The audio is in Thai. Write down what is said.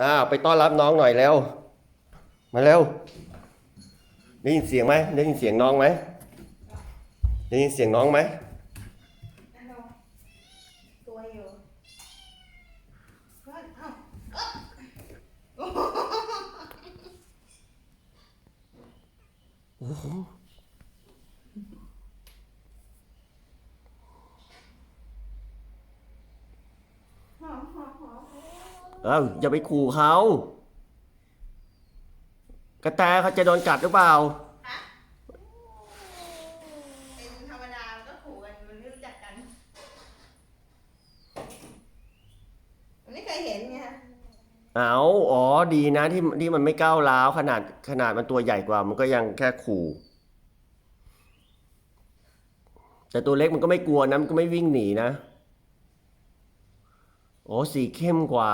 อ้าวไปต้อนรับน้องหน่อยเร็ว มาเร็ว ได้ยินเสียงไหมได้ยินเสียงน้องไหมได้ยินเสียงน้องไหมนั่นลงตัวอยู่เฮ้ยเอ้าเอ้าหอมหอมหอม เอ้าอย่าไปขู่เขา กระแตเขาจะโดนกัดหรือเปล่า ฮะเป็นธรรมดามันก็ขู่กันมันไม่รู้จักกันมันไม่เคยเห็นไงฮะเอาอ๋อ ดีนะที่ที่มันไม่ก้าวร้าวขนาดขนาดมันตัวใหญ่กว่า มันก็ยังแค่ขู่ แต่ตัวเล็กมันก็ไม่กลัวนะมันก็ไม่วิ่งหนีนะ โอ้สีเข้มกว่า